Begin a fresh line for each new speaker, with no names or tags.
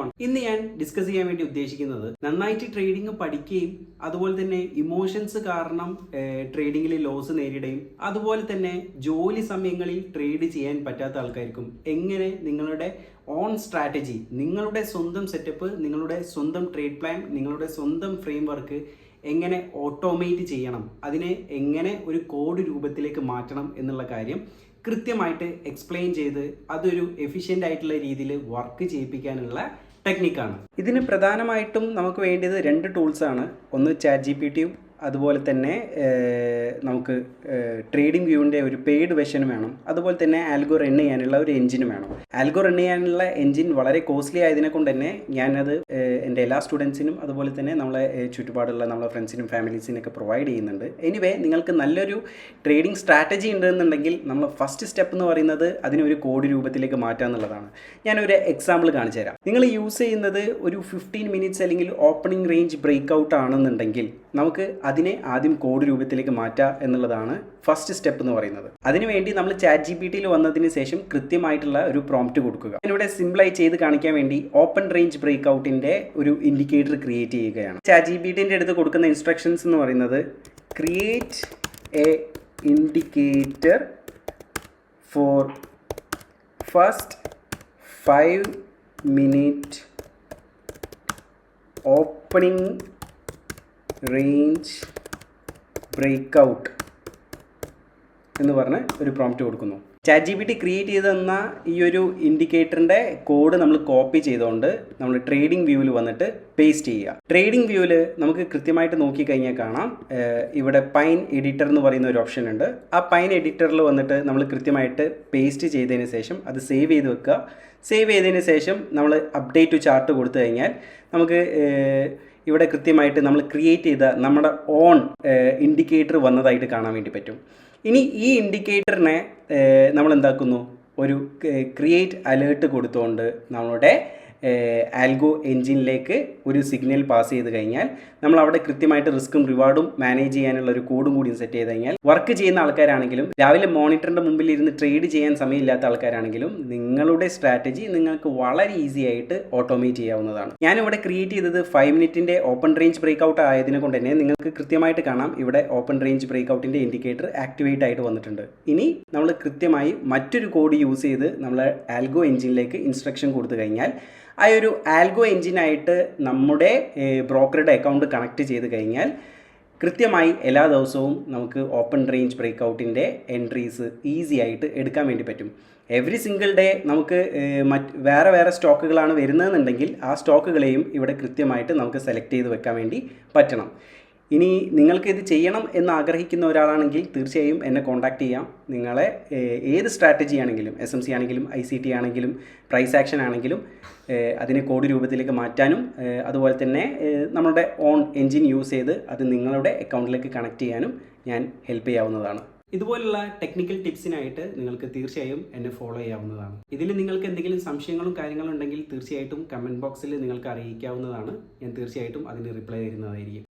One ഇന്ന് ഞാൻ discuss ചെയ്യാൻ വേണ്ടി ഉദ്ദേശിക്കുന്നത് നന്നായിട്ട് ട്രേഡിംഗ് പഠിക്കുകയും അതുപോലെ തന്നെ ഇമോഷൻസ് കാരണം ട്രേഡിങ്ങിൽ ലോസ് നേരിടുകയും അതുപോലെ തന്നെ ജോലി സമയങ്ങളിൽ ട്രേഡ് ചെയ്യാൻ പറ്റാത്ത ആൾക്കാർക്കും എങ്ങനെ നിങ്ങളുടെ ഓൺ സ്ട്രാറ്റജി നിങ്ങളുടെ സ്വന്തം സെറ്റപ്പ് നിങ്ങളുടെ സ്വന്തം ട്രേഡ് പ്ലാൻ നിങ്ങളുടെ സ്വന്തം ഫ്രെയിം വർക്ക് എങ്ങനെ ഓട്ടോമേറ്റ് ചെയ്യണം അതിനെ എങ്ങനെ ഒരു കോഡ് രൂപത്തിലേക്ക് മാറ്റണം എന്നുള്ള കാര്യം കൃത്യമായിട്ട് എക്സ്പ്ലെയിൻ ചെയ്ത് അതൊരു എഫിഷ്യന്റ് ആയിട്ടുള്ള രീതിയിൽ വർക്ക് ചെയ്യിപ്പിക്കാനുള്ള ടെക്നിക്കാണ് ഇതിന് പ്രധാനമായിട്ടും നമുക്ക് വേണ്ടത് രണ്ട് ടൂൾസാണ് ഒന്ന് ചാറ്റ് ജി പി ടിയും അതുപോലെ തന്നെ നമുക്ക് ട്രേഡിംഗ് വ്യൂവിന്റെ ഒരു പെയ്ഡ് വെർഷൻ വേണം. അതുപോലെ തന്നെ ആൽഗോ റൺ ചെയ്യാനുള്ള ഒരു എഞ്ചിനും വേണം. ആൽഗോ റൺ ചെയ്യാനുള്ള എഞ്ചിൻ വളരെ കോസ്റ്റ്ലി ആയതിനെ കൊണ്ട് തന്നെ ഞാനത് എന്റെ എല്ലാ സ്റ്റുഡൻസിനും അതുപോലെ തന്നെ നമ്മളെ ചുറ്റുപാടുള്ള നമ്മളെ ഫ്രണ്ട്സിനും ഫാമിലീസിനൊക്കെ പ്രൊവൈഡ് ചെയ്യുന്നുണ്ട്. എനിവേ നിങ്ങൾക്ക് നല്ലൊരു ട്രേഡിംഗ് സ്ട്രാറ്റജി ഉണ്ടെന്നുണ്ടെങ്കിൽ നമ്മൾ ഫസ്റ്റ് സ്റ്റെപ്പ് എന്ന് പറയുന്നത് അതിനെ ഒരു കോഡ് രൂപത്തിലേക്ക് മാറ്റുക എന്നുള്ളതാണ്. ഞാനൊരു എക്സാമ്പിൾ കാണിച്ചു തരാം. നിങ്ങൾ യൂസ് ചെയ്യുന്നത് ഒരു ഫിഫ്റ്റീൻ മിനിറ്റ്സ് അല്ലെങ്കിൽ ഓപ്പണിംഗ് റേഞ്ച് ബ്രേക്ക് ഔട്ട് ആണെന്നുണ്ടെങ്കിൽ നമുക്ക് അതിനെ ആദ്യം കോഡ് രൂപത്തിലേക്ക് മാറ്റുക എന്നുള്ളതാണ് ഫസ്റ്റ് സ്റ്റെപ്പ് എന്ന് പറയുന്നത്. അതിനുവേണ്ടി നമ്മൾ ചാറ്റ് ജി പി ടിയിൽ വന്നതിന് ശേഷം കൃത്യമായിട്ടുള്ള ഒരു പ്രോംപ്റ്റ് കൊടുക്കുക. ഇവിടെ സിമ്പിളായി ചെയ്ത് കാണിക്കാൻ വേണ്ടി ഓപ്പൺ റേഞ്ച് ബ്രേക്ക് ഔട്ടിന്റെ ഒരു ഇൻഡിക്കേറ്റർ ക്രിയേറ്റ് ചെയ്യുകയാണ്. ചാറ്റ് ജി പി ടിന്റെ അടുത്ത് കൊടുക്കുന്ന ഇൻസ്ട്രക്ഷൻസ് എന്ന് പറയുന്നത് create a indicator for first five minute opening range breakout എന്ന് പറഞ്ഞ് ഒരു പ്രോംപ്റ്റ് കൊടുക്കുന്നു. Chat G P T create ചെയ്ത് തന്ന ഈ ഒരു ഇൻഡിക്കേറ്ററിന്റെ കോഡ് നമ്മൾ കോപ്പി ചെയ്തുകൊണ്ട് നമ്മൾ ട്രേഡിംഗ് വ്യൂവിൽ വന്നിട്ട് പേസ്റ്റ് ചെയ്യുക ട്രേഡിംഗ് വ്യൂവിൽ നമുക്ക് കൃത്യമായിട്ട് നോക്കിക്കഴിഞ്ഞാൽ കാണാം. ഇവിടെ പൈൻ എഡിറ്റർ എന്ന് പറയുന്ന ഒരു ഓപ്ഷൻ ഉണ്ട്. ആ പൈൻ എഡിറ്ററിൽ വന്നിട്ട് നമ്മൾ കൃത്യമായിട്ട് പേസ്റ്റ് ചെയ്തതിന് ശേഷം അത് സേവ് ചെയ്ത് വെക്കുക. സേവ് ചെയ്തതിന് ശേഷം നമ്മൾ അപ്ഡേറ്റ് ടു ചാർട്ട് കൊടുത്തു കഴിഞ്ഞാൽ നമുക്ക് ഇവിടെ കൃത്യമായിട്ട് നമ്മൾ ക്രിയേറ്റ് ചെയ്ത നമ്മുടെ ഓൺ ഇൻഡിക്കേറ്റർ വന്നതായിട്ട് കാണാൻ വേണ്ടി പറ്റും. ഇനി ഈ ഇൻഡിക്കേറ്ററിനെ നമ്മൾ എന്താക്കുന്നു ഒരു ക്രിയേറ്റ് അലേർട്ട് കൊടുത്തുകൊണ്ട് നമ്മുടെ ആൽഗോ എൻജിനിലേക്ക് ഒരു സിഗ്നൽ പാസ് ചെയ്ത് കഴിഞ്ഞാൽ നമ്മൾ അവിടെ കൃത്യമായിട്ട് റിസ്ക്കും റിവാർഡും മാനേജ് ചെയ്യാനുള്ള ഒരു കോഡും കൂടി സെറ്റ് ചെയ്ത് കഴിഞ്ഞാൽ വർക്ക് ചെയ്യുന്ന ആൾക്കാരാണെങ്കിലും രാവിലെ മോണിറ്ററിന്റെ മുമ്പിൽ ഇരുന്ന് ട്രേഡ് ചെയ്യാൻ സമയമില്ലാത്ത ആൾക്കാരാണെങ്കിലും നിങ്ങളുടെ സ്ട്രാറ്റജി നിങ്ങൾക്ക് വളരെ ഈസി ആയിട്ട് ഓട്ടോമേറ്റ് ചെയ്യാവുന്നതാണ്. ഞാനിവിടെ ക്രിയേറ്റ് ചെയ്തത് ഫൈവ് മിനിറ്റിന്റെ ഓപ്പൺ റേഞ്ച് ബ്രേക്ക്ഔട്ട് ആയതിനെ കൊണ്ട് തന്നെ നിങ്ങൾക്ക് കൃത്യമായിട്ട് കാണാം ഇവിടെ ഓപ്പൺ റേഞ്ച് ബ്രേക്ക് ഔട്ടിന്റെ ഇൻഡിക്കേറ്റർ ആക്ടിവേറ്റ് ആയിട്ട് വന്നിട്ടുണ്ട്. ഇനി നമ്മൾ കൃത്യമായി മറ്റൊരു കോഡ് യൂസ് ചെയ്ത് നമ്മൾ ആൽഗോ എഞ്ചിനിലേക്ക് ഇൻസ്ട്രക്ഷൻ കൊടുത്തു കഴിഞ്ഞാൽ ആ ഒരു ആൽഗോ എൻജിനായിട്ട് നമ്മുടെ ബ്രോക്കറുടെ അക്കൗണ്ട് കണക്ട് ചെയ്ത് കഴിഞ്ഞാൽ കൃത്യമായി എല്ലാ ദിവസവും നമുക്ക് ഓപ്പൺ റേഞ്ച് ബ്രേക്ക് ഔട്ടിന്റെ എൻട്രീസ് ഈസി ആയിട്ട് എടുക്കാൻ വേണ്ടി പറ്റും. എവറി സിംഗിൾ ഡേ നമുക്ക് മറ്റ് വേറെ വേറെ സ്റ്റോക്കുകളാണ് വരുന്നതെന്നുണ്ടെങ്കിൽ ആ സ്റ്റോക്കുകളെയും ഇവിടെ കൃത്യമായിട്ട് നമുക്ക് സെലക്ട് ചെയ്ത് വെക്കാൻ വേണ്ടി പറ്റണം. ഇനി നിങ്ങൾക്ക് ഇത് ചെയ്യണം എന്ന് ആഗ്രഹിക്കുന്ന ഒരാളാണെങ്കിൽ തീർച്ചയായും എന്നെ കോൺടാക്റ്റ് ചെയ്യാം. നിങ്ങളെ ഏത് സ്ട്രാറ്റജി ആണെങ്കിലും എസ് എം സി ആണെങ്കിലും ഐ സി ടി ആണെങ്കിലും പ്രൈസ് ആക്ഷൻ ആണെങ്കിലും അതിനെ കോഡ് രൂപത്തിലേക്ക് മാറ്റാനും അതുപോലെ തന്നെ നമ്മുടെ ഓൺ എൻജിൻ യൂസ് ചെയ്ത് അത് നിങ്ങളുടെ അക്കൗണ്ടിലേക്ക് കണക്ട് ചെയ്യാനും ഞാൻ ഹെൽപ്പ് ചെയ്യാവുന്നതാണ്. ഇതുപോലുള്ള ടെക്നിക്കൽ ടിപ്സിനായിട്ട് നിങ്ങൾക്ക് തീർച്ചയായും എന്നെ ഫോളോ ചെയ്യാവുന്നതാണ്. ഇതിൽ നിങ്ങൾക്ക് എന്തെങ്കിലും സംശയങ്ങളും കാര്യങ്ങളും ഉണ്ടെങ്കിൽ തീർച്ചയായിട്ടും കമന്റ് ബോക്സിൽ നിങ്ങൾക്ക് അറിയിക്കാവുന്നതാണ്. ഞാൻ തീർച്ചയായിട്ടും അതിന് റിപ്ലൈ തരുന്നതായിരിക്കും.